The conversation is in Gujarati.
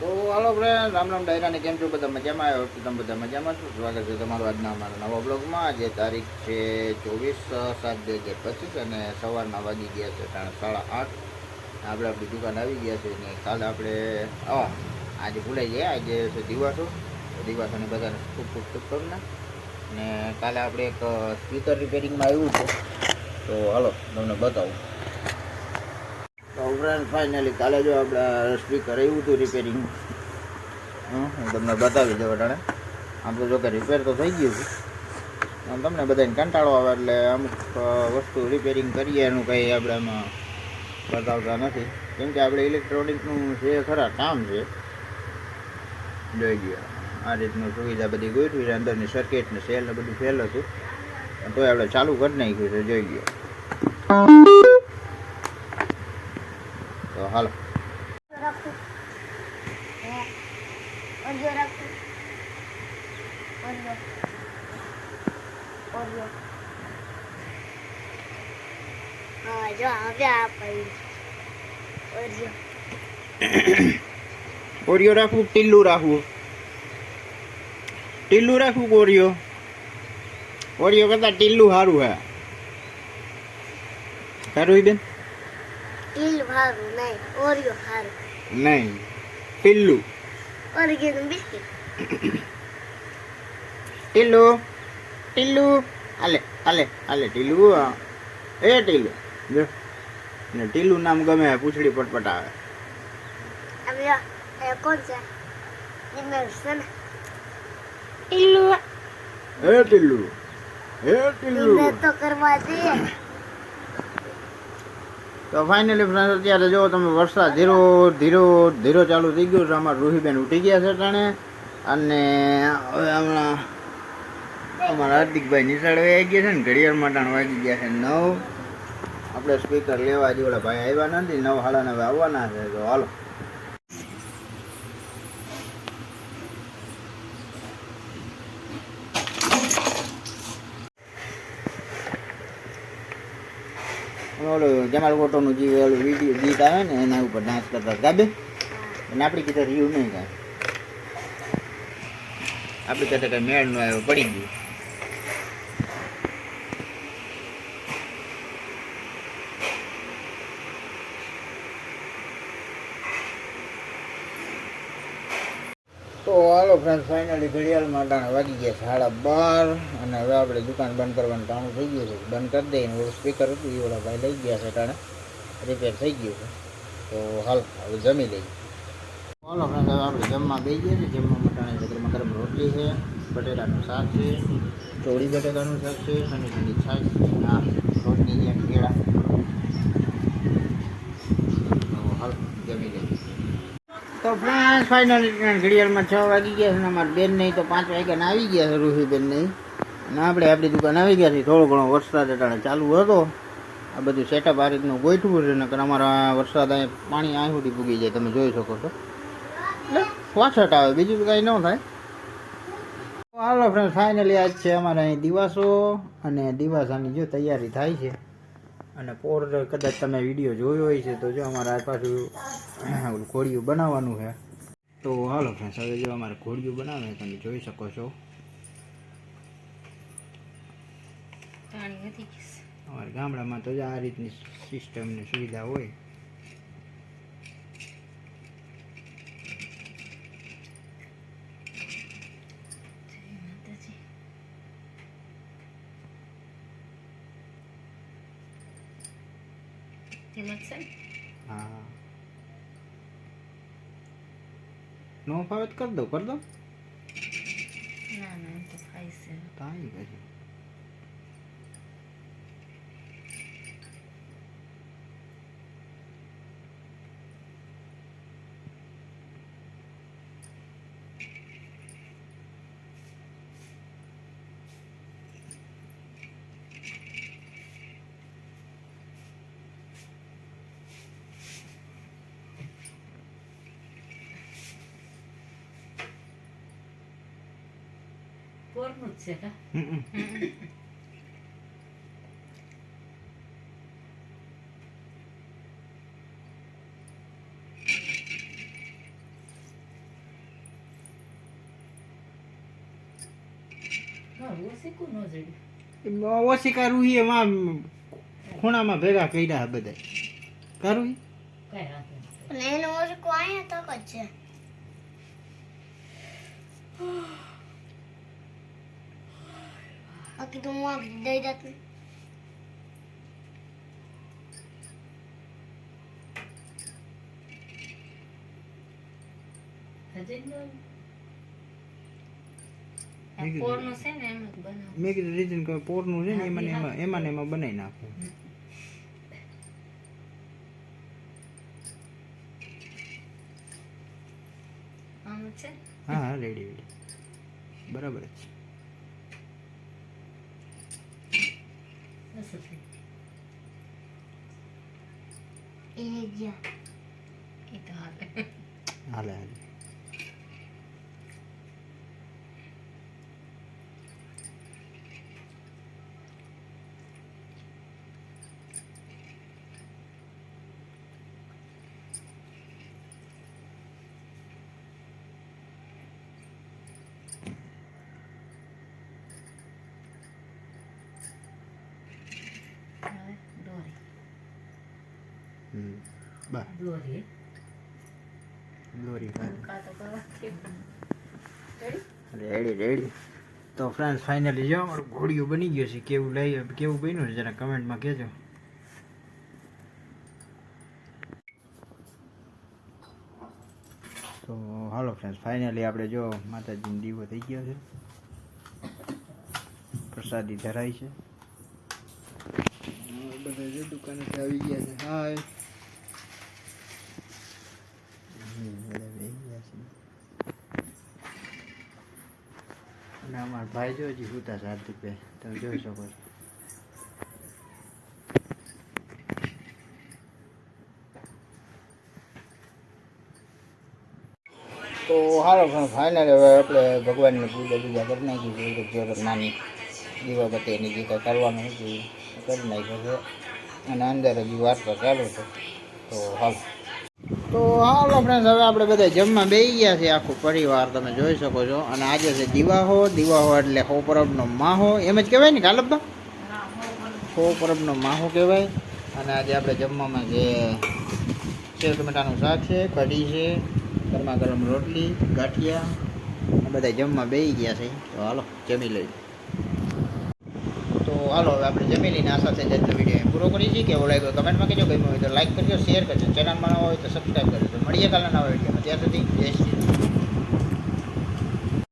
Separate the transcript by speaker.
Speaker 1: તો હાલો ફ્રેન્ડ રામ રામ ડાયરાને કેમ છો? બધા મજામાં? આવ્યો છું તમે બધા મજામાં છો? સ્વાગત છે તમારું આજના અમારા નવા બ્લોગમાં. આજે તારીખ છે ચોવીસ સાત બે હજાર પચીસ અને સવારના વાગી ગયા છે સાડા આઠ. આપણે આપણી દુકાન આવી ગયા છે ને કાલે આપણે હા આજે ભૂલાઈ ગયા, આજે છે દિવાસો. દિવાસોને બધાને ખૂબ ખૂબ શુભકામના. ને કાલે આપણે એક સ્પીકર રિપેરિંગમાં આવ્યું છે. તો હાલો, તમને બતાવું. તો ફ્રેન્ડ ફાઇનલી કાલે જો આપણે સ્પીકર આવ્યું હતું રિપેરિંગ હું તમને બતાવી દઉં અટાણે. આમ તો જો કે રિપેર તો થઈ ગયું છે. આમ તમને બધાને કંટાળો આવે એટલે અમુક વસ્તુ રિપેરિંગ કરીએ, એનું કંઈ આપણે એમાં બતાવતા નથી. કેમ કે આપણે ઇલેક્ટ્રોનિકનું જે ખરા કામ છે, જોઈ ગયા આ રીતનું સુવિધા બધી ગોઠવી છે, અંદરની સર્કિટ ને સેલ ને બધું ફેલ હતું. તોય આપણે ચાલુ કરી નાખ્યું છે, જોઈ ગયો હાલો.
Speaker 2: ઓરિયો
Speaker 1: રાખવું ટીલું રાખવું ટીલું રાખવું ઓરિયો? ઓરિયો કરતાં ટીલું સારું હે. સારું બેન?
Speaker 2: ટીલ હારું નહીં ઓરિયો હારું
Speaker 1: નહીં ટીલ્લું
Speaker 2: ઓરિયો બિસ્કિટ
Speaker 1: ટીલ્લું ટીલ્લું હાલે હાલે હાલે ટીલ્લું હા. એ ટીલ્લું જો ને ટીલ્લું નામ ગમે પૂછડી પટપટ આવે
Speaker 2: હવે આ એ કોણ છે નિમેશ છે ને ટીલું
Speaker 1: એ ટીલ્લું એ ટીલ્લું
Speaker 2: નિમેશ તો કરવા દે
Speaker 1: તો ફાઇનલી ફ્રેન્ડ અત્યારે જો તમે વરસાદ ધીરો ધીરો ધીરો ચાલુ થઈ ગયો છે, અમારા રૂહીબેન ઉઠી ગયા છે ટાણે અને હવે હમણાં અમારા હાર્દિકભાઈ નિશાળ આવી ગયા છે ને ઘડિયાળમાં ટાણ વાગી ગયા છે નવ. આપણે સ્પીકર લેવા જેવડા ભાઈ આવ્યા નથી, નવ સાડા નવે આવવાના છે, તો હાલો. ઓલું જમાલ ગોટોનું જે ઓલું વીડિયો ગીત આવે ને, એના ઉપર ડાન્સ કરતા ગાબે? અને આપણી કીધે રહ્યું નહીં કાંઈ આપણી કીધે કાંઈ મેળ ન આવ્યો પડી ગયું. તો હાલો ફ્રેન્ડ ફાઇનલી ઘડિયાળમાં ટાણા વાગી ગયા છે સાડા બાર અને હવે આપણે દુકાન બંધ કરવાનું ટાણું થઈ ગયું છે. બંધ કરી દઈને ઓલું સ્પીકર હતું એ ઓલા ભાઈ લઈ ગયા છે ટાણે રિપેર થઈ ગયું છે. તો હાલ, હવે જમી લઈએ. હાલો ફ્રેન્ડ હવે આપણે જમવા બે ગયા છે જમવા મટાણે છે ગરમ રોટલી છે, બટેટાનું શાક છે, ચોળી બટેટાનું શાક છે ઠંડી ઠંડી છાશ હા રોટલી જેમ કેળા. તો હાલ, જમી લઈએ. તો ફ્રાન્સ ફાઇનલી ઘડિયાળમાં છ વાગી ગયા છે અને અમારા બેન નહીં તો પાંચ વાગ્યાને આવી ગયા છે ઋષિબેન નહીં અને આપણે આપણી દુકાન આવી ગયા છીએ, થોડો ઘણો વરસાદ અટાણે ચાલુ હતો. આ બધું સેટઅપ આ રીતનું ગોઠવું છે, નકર અમારા વરસાદ અહીં પાણી અહીં સુધી પૂગી જાય, તમે જોઈ શકો છો. એટલે વાછટ આવે, બીજું તો કાંઈ ન થાય. હાલો ફ્રેન્ડ ફાઇનલી આજ છે અમારે અહીં દિવાસો, અને દિવાસાની જો તૈયારી થાય છે અને પોર કદાચ તમે વીડિયો જોયો હોય છે તો જો અમારે આ પાછું ઓલું ઘોડિયું બનાવવાનું છે. તો હાલો ફ્રેન્ડ્સ હવે જો અમારે ઘોડિયું બનાવે તમે જોઈ શકો છો. અમારે ગામડામાં તો જ આ રીતની સિસ્ટમની સુવિધા હોય. હા નો ફાવે તો કરી દો કરી દો ના પછી
Speaker 3: કોરનું જ છે કા
Speaker 1: હમ, કોરનું જ છે ખૂણામાં ભેગા કર્યા બધા
Speaker 2: કારુહી એનો ઓશિકો અહીંયા તક જ છે. બાકી તો હું આ દઈ જાત
Speaker 1: મેં કીધું. રીઝન કે પોરનું છે ને એમાં એમાં એમાં ને એમાં બનાવી નાખું હા હા રેડી રેડી બરાબર
Speaker 3: છે
Speaker 2: એ ગયા
Speaker 3: એ તો હાલે
Speaker 1: હાલે હાલે
Speaker 3: હવે દોરી
Speaker 1: હમ બા
Speaker 3: તો કરવાથી
Speaker 1: રેડી રેડી તો ફ્રેન્ડ્સ ફાઇનલી જો અમારું ઘોડિયું બની ગયું છે કેવું લઈ કેવું બન્યું છે જરા કમેન્ટમાં કહેજો તો હાલો ફ્રેન્ડ્સ ફાઇનલી આપણે જો માતાજીનો દીવો થઈ ગયો છે પ્રસાદી ધરાઈ છે બધા દુકાને આવી ગયા છે હાય બધા બેસી ગયા છે અને અમારા ભાઈ જો હજી સુતા છે હાર્દિકભાઈ તમે જોઈ શકો છો. તો હાલો પણ ફાઇનલ હવે આપણે ભગવાનની પૂજા પૂજા કરી નાખી છે. જોરક નાની દીવાબત્તી એની જે કંઈ કરવાનું હતું કરી નાખ્યું છે. અને અંદર હજી વાત ચાલુ છે. તો હાલ. તો હાલો ફ્રેન્ડ્સ હવે આપણે બધા જમવા બેસી ગયા છે આખો પરિવાર તમે જોઈ શકો છો. અને આજે છે દિવાહો. દિવાહો એટલે હો પરબનો માહો. એમ જ કહેવાય ને કાલબા હો પરબનો માહો કહેવાય. અને આજે આપણે જમવામાં જે સેવ ટમેટાનું શાક છે, કઢી છે, ગરમા ગરમ રોટલી, ગાંઠિયા બધા જમવા બેસી ગયા છે તો હાલો, જમી લઈએ. તો હાલો, હવે આપણે જમી લઈને આ સાથે જ આજનો વીડિયો પૂરો કરી છીએ. કેવો લાગ્યો કમેન્ટમાં કહેજો. ગમ્યું હોય તો લાઇક કરજો શેર કરજો. ચેનલમાં ન હોય તો સબસ્ક્રાઈબ કરજો. મળીએ કાલના નવા વિડીયોમાં ત્યાં સુધી જય શ્રી